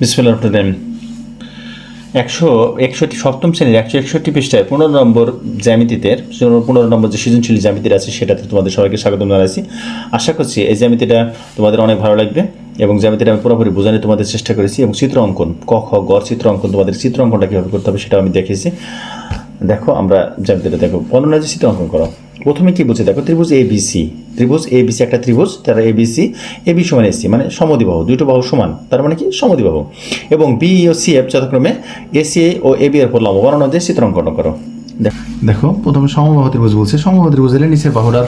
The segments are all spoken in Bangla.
বিসমিল্লাহ রহমান একশো, একষট্টি, সপ্তম শ্রেণির একশো একষট্টি পৃষ্ঠায় পনেরো নম্বর জ্যামিতিতে, পনেরো নম্বর যে সৃজনশীল জ্যামিতির আছে, সেটাতে তোমাদের সবাইকে স্বাগত জানাচ্ছি আশা করছি এই জ্যামিতিটা তোমাদের অনেক ভালো লাগবে এবং জ্যামিতিটা আমি পুরোপুরি বোঝানোর তোমাদের চেষ্টা করেছি এবং চিত্র অঙ্কন, ক, খ গড় চিত্র অঙ্কন, তোমাদের চিত্র অঙ্কনটা কীভাবে করতে হবে সেটা আমি দেখেছি দেখো, আমরা জ্যামিতিটা দেখো। যে চিত্র অঙ্কন করো। প্রথমে কি বলছে? দেখো, ত্রিভুজ এ বি সি ত্রিভুজ এ বি সি একটা ত্রিভুজ তার A B C A B সমান এসি মানে সমদিবাহু দুটো বাহু সমান, তার মানে কি? সমদিবাহু এবং বি ও সি এফ যথাক্রমে এসি ও এ বি এর পর লম্ব বর্ণনা দিয়ে চিত্র অঙ্কন করো। দেখো প্রথমে সমবাহু ত্রিভুজ বলছে। সমবাহু ত্রিভুজ এলে নিচের বাহুটার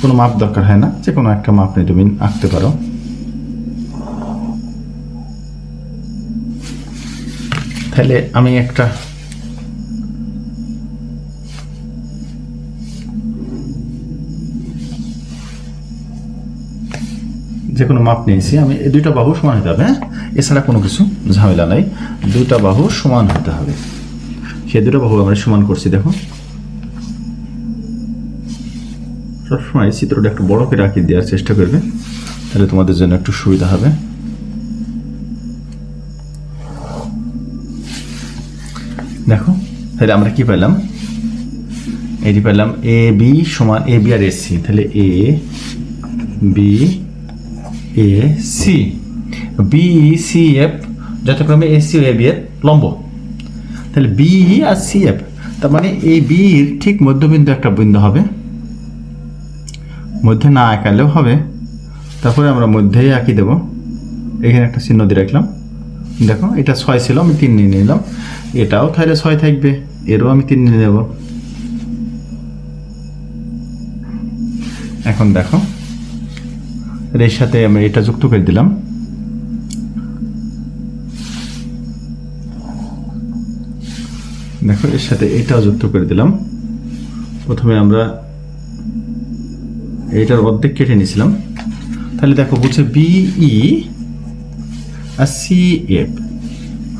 কোনো মাপ দরকার হয় না যে কোনো একটা মাপ নিয়ে তুমি আঁকতে পারো। তাহলে আমি একটা যে কোনো মাপ নিয়েছি, আমি এই দুইটা বাহু সমান হতে হবে হ্যাঁ? এছাড়া কোনো কিছু ঝামেলা নাই। দুইটা বাহু সমান হতে হবে। সে দুটো বাহু আমরা সমান করছি, দেখো। সবসময় চিত্রটা একটু বড় করে দেওয়ার চেষ্টা করবে, তাহলে তোমাদের জন্য একটু সুবিধা হবে। দেখো, তাহলে আমরা কি পেলাম এটি পেলাম এ বি সমান এ বি আর এসি তাহলে A B A, C B C F যথাক্রমে এ সি এ বি এর লম্ব। তাহলে বি আর সি এফ তার মানে এই বির ঠিক মধ্যবিন্দু একটা বিন্দু হবে। মধ্যে না আঁকালেও হবে। তারপরে আমরা মধ্যেই আঁকি দেবো। এখানে একটা চিহ্ন দিয়ে রাখলাম। দেখো, এটা ছয় ছিল, আমি তিন নিয়ে নিলাম। এটাও তাহলে ছয় থাকবে। এরও আমি তিন নিয়ে নেব। এখন দেখো এর সাথে আমি এটা যুক্ত করে দিলাম। দেখো, এর সাথে এটাও যুক্ত করে দিলাম। প্রথমে আমরা এইটার অর্ধেক কেটে নিয়েছিলাম। তাহলে দেখো, বলছে বিই আর সি এফ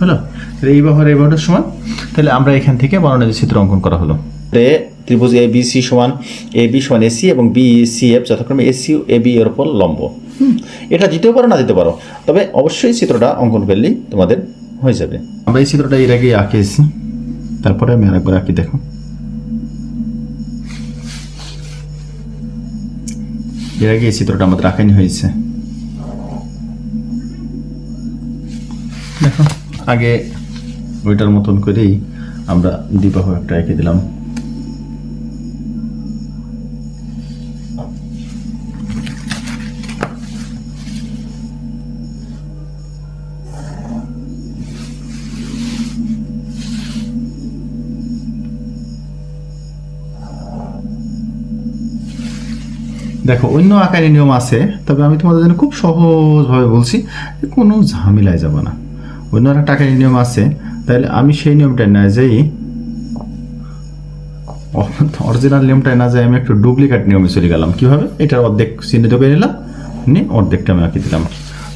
হলো? তাহলে এই ব্যবহার এই ব্যবহারটা সমান। তাহলে আমরা এখান থেকে বর্ণনা চিত্র অঙ্কন করা হলো। ত্রিভুজ এ বি সি সমান এ বি সমান এসি এবং বি সি এফ যথাক্রমে এসি এ বি এর উপর লম্ব। হুম, এটা দিতেও পারো না দিতে পারো? তবে অবশ্যই চিত্রটা অঙ্কন করলেই তোমাদের হয়ে যাবে। আমরা এই চিত্রটা এর আগে আঁকিয়েছি তারপরে আমি আরেকবার আঁকি দেখো। এর আগে এই চিত্রটা আমাদের আঁকানি হয়েছে। দেখো আগে ওইটার মতন করেই আমরা দ্বিবাহ একটা এঁকে দিলাম। দেখো, অন্য আকারের নিয়ম আছে, তবে আমি তোমাদের জন্য খুব সহজভাবে বলছি, কোনো ঝামেলায় যাব না। অন্য একটা আকারের নিয়ম আছে, তাহলে আমি সেই নিয়মটা না যাই অরিজিনাল নিয়মটায় না যাই আমি একটু ডুপ্লিকেট নিয়মে চলে গেলাম। কীভাবে? এটার অর্ধেক চিহ্নিত করে নিলাম নিয়ে অর্ধেকটা আমি আঁকি দিলাম।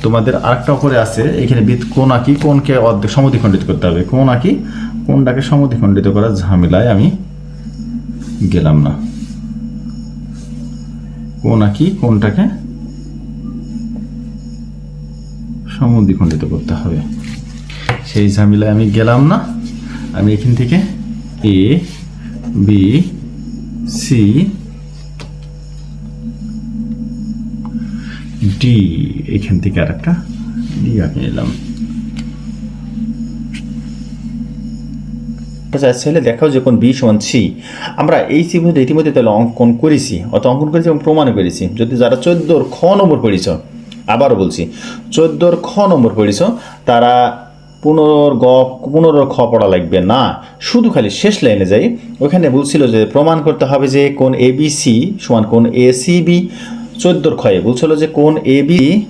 তোমাদের আরেকটা উপরে আছে, এখানে বিদ কোন আঁকি, কোনকে অর্ধেক সমদ্বিখণ্ডিত করতে হবে। কোন আঁকি, কোনটাকে সমদ্বিখণ্ডিত করার ঝামেলায় আমি গেলাম না। কোন আঁকি কোনটাকে? সমদ্বিখণ্ডিত করতে হবে। সেই ঝামেলায় আমি গেলাম না। আমি এখান থেকে এ বি সি ডি এখান থেকে আর একটা ডি আঁকে নিলাম চাইলে দেখাও যে কোন বি সমান সি। আমরা এই ত্রিভুজ ইতিমধ্যে তাহলে অঙ্কন করেছি। অত অঙ্কন করেছি এবং প্রমাণ করেছি। যদি যারা চোদ্দোর খ নম্বর পড়েছ, আবারও বলছি, চোদ্দোর খ নম্বর পড়েছ, তারা পুনর গ পুনর খ পড়া লাগবে না। শুধু খালি শেষ লাইনে যাই। ওখানে বলছিল যে প্রমাণ করতে হবে যে কোন এ, বি, সি সমান কোন এ, সি, বি। চোদ্দোর ক্ষয়ে বলছিল যে কোন এ, বি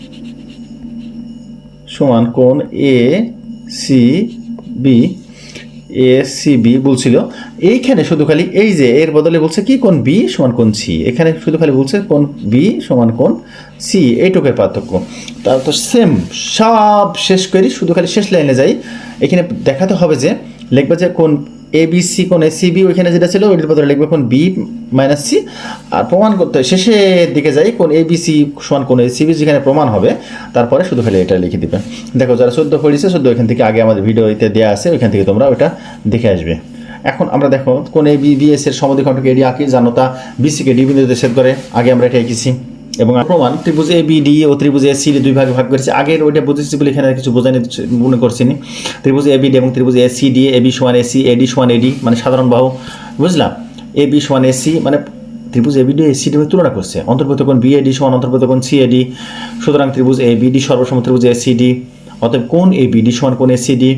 সমান কোন A, C, B A C B বলছিল। এইখানে শুধু খালি এই যে, এর বদলে বলছে কি? কোন বি সমান কোন সি এখানে শুধু খালি বলছে কোন বি সমান কোন সি এইটুকের পার্থক্য। তার তো সেম সব শেষ করি, শুধু খালি শেষ লাইনে যাই। এখানে দেখাতে হবে যে, লিখবে যে কোন এ বি সি বি ওইখানে যেটা ছিল, ওইটার বদলে লিখবে কোন বি মাইনাস সি আর প্রমাণ করতে শেষের দিকে যাই, কোন এ বি সি সমান কোন সি বি যেখানে প্রমাণ হবে, তারপরে শুধু খালি এটা লিখে দিবে। দেখো, যারা চোদ্দ পড়েছে, চোদ্দ ওইখান থেকে আগে আমাদের ভিডিওতে দেওয়া আছে, ওইখান থেকে তোমরা ওইটা দেখে আসবে। এখন আমরা দেখো, কোন এ বি বি এস এর সমদ্বিখণ্ডকে এডি আঁকি, জানো তা বিসিকে ডি বিন্দুতে ছেদ করে, আগে আমরা এটা এঁকেছি। এবং প্রমাণ, ত্রিভুজ এ বি ডি ও ত্রিভুজ এ সি দুই ভাগে ভাগ করেছি। আগের ওইটা বুঝেছি বলে এখানে কিছু বোঝানি মনে করছি নি। ত্রিভুজ এ বি ডি এবং ত্রিভুজ A C D A B সমান এ সি এ ডি সমান এডি মানে সাধারণ বাহু। বুঝলাম? এ বি সমান এ সি মানে ত্রিভুজ A B D A C D তুলনা করছে। অন্তর্ভুক্ত এ ডি সমান অন্তর্ভুক্ত এ ডি সুতরাং ত্রিভুজ এ বি ডি সর্বসম ত্রিভুজ এ সি ডি অতএব কোন এ বি ডি সমান কোন এ সি ডি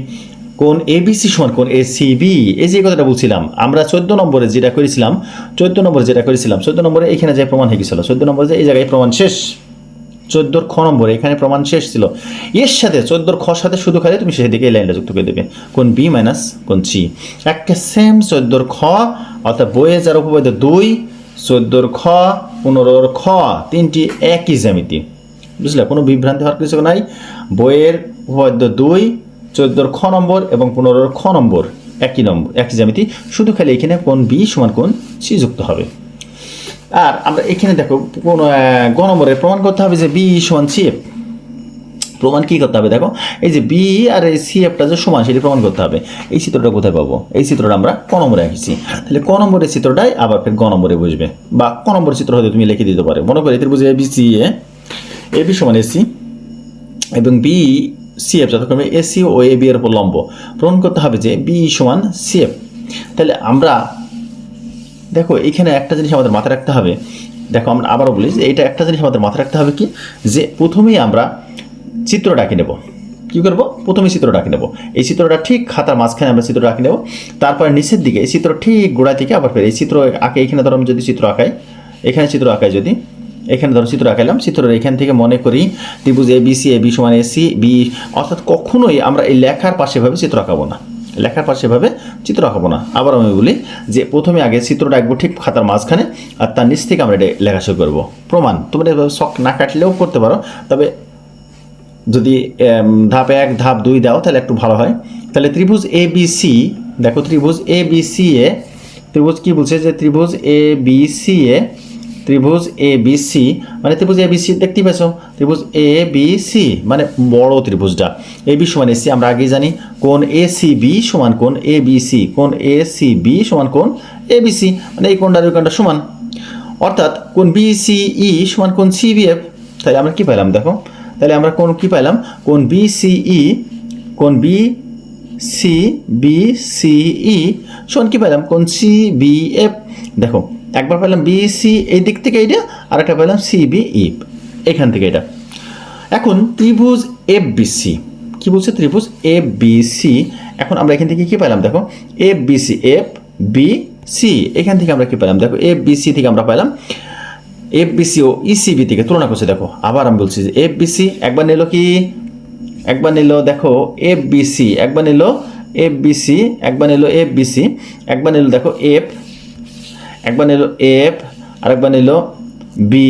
কোন এবিসি সমান কোন এসিবি এই যে কথাটা বলছিলাম, আমরা চোদ্দ নম্বরে যেটা করেছিলাম, চোদ্দ নম্বরে যেটা করেছিলাম, চোদ্দ নম্বরে এখানে যে প্রমাণ হয়ে গেছিল, চোদ্দ নম্বরে যে এই জায়গায় প্রমাণ শেষ, চোদ্দোর খ নম্বরে এখানে প্রমাণ শেষ ছিল। এর সাথে চোদ্দোর খ সাথে শুধু খালি তুমি সেদিকে এই লাইনটা যুক্ত করে দেবে। কোন বি মাইনাস কোন সি একটা সেম চোদ্দোর খ, অর্থাৎ বইয়ে যার উপবাদ্য দুই, চোদ্দোর খ, পনেরোর খ, তিনটি একই জ্যামিতি। বুঝলে? কোনো বিভ্রান্তি হওয়ার কিছু নাই। বইয়ের উপবাদ্য দুই চোদ্দোর খ নম্বর এবং পনেরোর খ নম্বর, একই নম্বর, একই জ্যামিতি। শুধু খালি এখানে কোন বি সমান কোন সি যুক্ত হবে। আর আমরা এখানে দেখো, কোন গ নম্বরে প্রমাণ করতে হবে যে বি সমান সি এফ। প্রমাণ কী করতে হবে দেখো, এই যে বি আর এই সি এফটা যে সমান, সেটি প্রমাণ করতে হবে। এই চিত্রটা কোথায় পাবো? এই চিত্রটা আমরা ক নম্বরে আঁকিছি। তাহলে ক নম্বরের চিত্রটাই আবার ফের গ নম্বরে বুঝবে বা ক নম্বরের চিত্র হয়তো তুমি লিখে দিতে পারো। মনে করি এদের বুঝে A B C A A B সমান এ সি এবং বি সি এফ যথাক্রমে এসি ও এ বি এর উপর লম্ব। প্রমাণ করতে হবে যে বি সমান সি এফ তাহলে আমরা, দেখো, এখানে একটা জিনিস আমাদের মাথায় রাখতে হবে। দেখো, আমরা আবারও বলি যে এটা একটা জিনিস আমাদের মাথায় রাখতে হবে কি? যে প্রথমেই আমরা চিত্রটা আঁকে নেব। কী করব? প্রথমে চিত্রটা আঁকে নেব। এই চিত্রটা ঠিক খাতার মাঝখানে আমরা চিত্রটা আঁকে নেব। তারপরে নিচের দিকে, এই চিত্র ঠিক গোড়া থেকে আবার ফের, এই চিত্র আঁকে, এখানে ধরো আমি যদি চিত্র আঁকাই, এখানে চিত্র আঁকাই যদি এখানে ধরো চিত্র আঁকাইলাম। চিত্রের এখান থেকে মনে করি ত্রিভুজ A B C A B সমান এ সি বি অর্থাৎ কখনোই আমরা এই লেখার পাশে ভাবে চিত্র আঁকাবো না। লেখার পাশে ভাবে চিত্র আঁকাবো না। আবার আমি বলি যে প্রথমে আগে চিত্রটা আঁকবো ঠিক খাতার মাঝখানে আর তার নিচ থেকে আমরা এটা লেখা শুরু করব। প্রমাণ, তোমরা এভাবে শখ না কাটলেও করতে পারো। তবে যদি ধাপ এক, ধাপ দুই দাও তাহলে একটু ভালো হয়। তাহলে ত্রিভুজ এ বি সি দেখো ত্রিভুজ এ বি সি এ ত্রিভুজ কি বলছে যে ত্রিভুজ এ বি সি এ ত্রিভুজ এ বি সি মানে ত্রিভুজ এ বি সি দেখতে পাচ্ছ ত্রিভুজ এ বি সি মানে বড় ত্রিভুজটা। এ বি সমান এ সি আমরা আগেই জানি। কোন এ সি বি সমান কোন এ বি সি কোন এ সি বি সমান কোন এ বি সি মানে এই কোনটা ওই কোনটা সমান। অর্থাৎ কোন বি সি ই সমান কোন সি বি এফ তাহলে আমরা কি পেলাম দেখো? তাহলে আমরা কোন কি পেলাম কোন বি সি ই কোন B C B C E সমান কি পেলাম কোন সি বি এফ দেখো একবার পেলাম বি সি এই দিক থেকে এইটা আর একটা পেলাম সি বি ই এখান থেকে এটা এখন ত্রিভুজ এফ বি সি কি বলছে ত্রিভুজ এফ বি সি এখন আমরা এখান থেকে কি পেলাম দেখো F B C F B C এখান থেকে আমরা কি পেলাম দেখো এফ বি সি থেকে আমরা পেলাম এফ বিসি ও ইসিবি থেকে তুলনা করছে দেখো আবার আমি বলছি যে এফ বিসি একবার নিল কি একবার নিল দেখো এফ বিসি একবার নিল এফ বিসি একবার নিল এফ বিসি একবার নিল দেখো এফ একবার নিল এফ আরেকবার নিল বি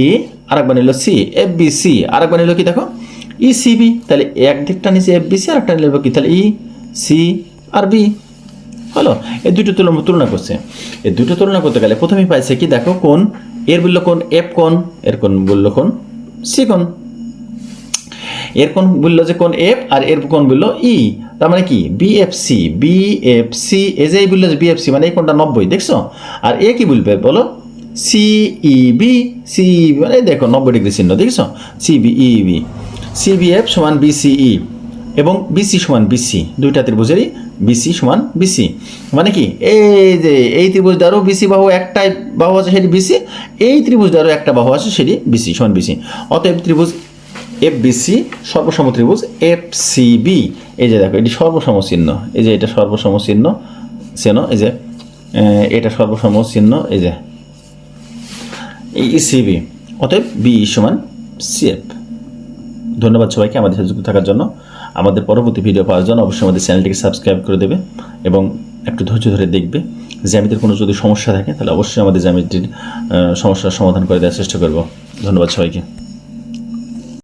আরেকবার নিল সি এফ বি সি আরেকবার নিল কি দেখো? ই সিবি তাহলে এক দিকটা নিচে এফ বি সি আরেকটা নিল কি? তাহলে ই সি আর বি হলো? এই দুটো তুলনা তুলনা করছে। এই দুটো তুলনা করতে গেলে প্রথমেই পাইছে কি দেখো কোন এর বলল কোন এফ কোন এর কোন বলল কোন সি কোন এর কোন বলল যে কোন এফ আর এর কোন বলল ই তার মানে কি? বিএফসি বিএফসি এ যে বলল যে বিএফসি মানে এই কোনটা? নব্বই, দেখছ? আর এ কি বলবে বলো? সিইবি সি মানে দেখো, নব্বই ডিগ্রি চিহ্ন, দেখছ? সিবিইবি সিবিএফ সমান বিসিই এবং বিসি সমান বিসি দুইটা ত্রিভুজেরই বিসি সমান বিসি মানে কি? এই যে এই ত্রিভুজটারও বিসি বাহু একটাই বাহু আছে, সেটি বিসি এই ত্রিভুজটারও একটা বাহু আছে, সেটি বিসি সমান বিসি অতএব ত্রিভুজ এফ বিসি সর্বসম ত্রিভুজ এফ সিবি এই যে দেখো, এটি সর্বসম চিহ্ন এই যে এটা সর্বসম চিহ্ন চিহ্ন এই যে এটা সর্বসম চিহ্ন এই যে। এই সিবি অতএব বি সমান সিএফ ধন্যবাদ সবাইকে আমাদের সাথে যুক্ত থাকার জন্য। আমাদের পরবর্তী ভিডিও পাওয়ার জন্য অবশ্যই আমাদের চ্যানেলটিকে সাবস্ক্রাইব করে দেবে এবং একটু ধৈর্য ধরে দেখবে। জ্যামিতির কোনো যদি সমস্যা থাকে, তাহলে অবশ্যই আমাদের জ্যামিতির সমস্যার সমাধান করে দেওয়ার চেষ্টা করব। ধন্যবাদ সবাইকে।